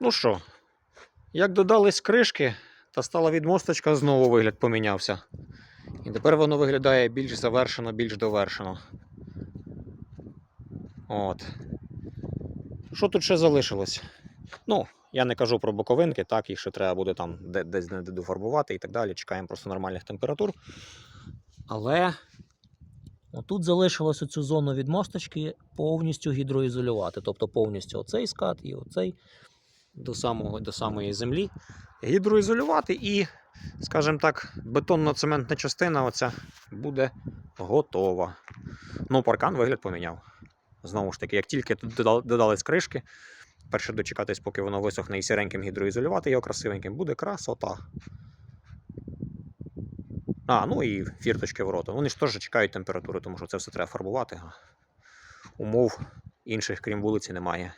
Ну що, як додались кришки, та стала відмосточка, знову вигляд помінявся. І тепер воно виглядає більш завершено, більш довершено. От. Що тут ще залишилось? Ну, я не кажу про боковинки, так, їх ще треба буде там десь не дофарбувати і так далі. Чекаємо просто нормальних температур. Але отут залишилось оцю зону відмосточки повністю гідроізолювати. Тобто повністю оцей скат і оцей до, самого, до самої землі. Гідроізолювати і, скажімо так, бетонно-цементна частина оця буде готова. Ну, паркан вигляд поміняв. Знову ж таки, як тільки тут додал- додались кришки, перше дочекатись, поки воно висохне і сіреньким гідроізолювати його красивеньким, буде красота. А, ну і фірточки ворота. Вони ж теж чекають температури, тому що це все треба фарбувати. Умов інших, крім вулиці, немає.